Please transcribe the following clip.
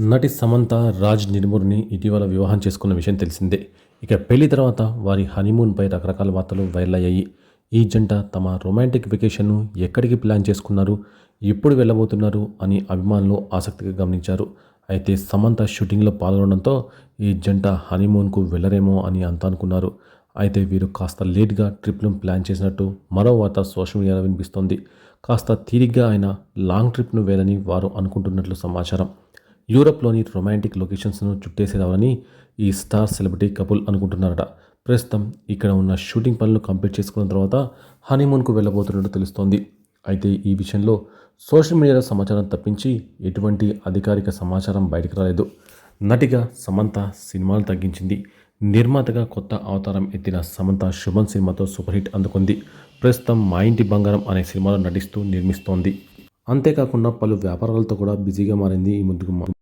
నటి సమంత రాజ్ నిర్మూర్ని ఇటీవల వివాహం చేసుకున్న విషయం తెలిసిందే. ఇక పెళ్ళి తర్వాత వారి హనీమూన్పై రకరకాల వార్తలు వైరల్ అయ్యాయి. ఈ జంట తమ రొమాంటిక్ వెకేషన్ను ఎక్కడికి ప్లాన్ చేసుకున్నారు ఎప్పుడు వెళ్ళబోతున్నారు అని అభిమానులు ఆసక్తిగా గమనించారు. అయితే సమంత షూటింగ్లో పాల్గొనడంతో ఈ జంట హనీమూన్కు వెళ్ళరేమో అని అంతా అనుకున్నారు. అయితే వీరు కాస్త లేట్గా ట్రిప్ను ప్లాన్ చేసినట్టు మరో వార్త సోషల్ మీడియాలో వినిపిస్తోంది. కాస్త తీరిగ్గా ఆయన లాంగ్ ట్రిప్ను వేయాలని వారు అనుకుంటున్నట్లు సమాచారం. యూరప్లోని రొమాంటిక్ లొకేషన్స్ను చుట్టేసేదామని ఈ స్టార్ సెలబ్రిటీ కపుల్ అనుకుంటున్నారట. ప్రస్తుతం ఇక్కడ ఉన్న షూటింగ్ పనులు కంప్లీట్ చేసుకున్న తర్వాత హనీమూన్కు వెళ్ళబోతున్నట్టు తెలుస్తోంది. అయితే ఈ విషయంలో సోషల్ మీడియాలో సమాచారం తప్పించి ఎటువంటి అధికారిక సమాచారం బయటకు రాలేదు. నటిగా సమంత సినిమాలు తగ్గించింది. నిర్మాతగా కొత్త అవతారం ఎత్తిన సమంత శుభన్ సినిమాతో సూపర్ హిట్ అందుకుంది. ప్రస్తుతం మా ఇంటి బంగారం అనే సినిమాలో నటిస్తూ నిర్మిస్తోంది. అంతేకాకుండా పలు వ్యాపారాలతో కూడా బిజీగా మారింది ఈ ముందుకు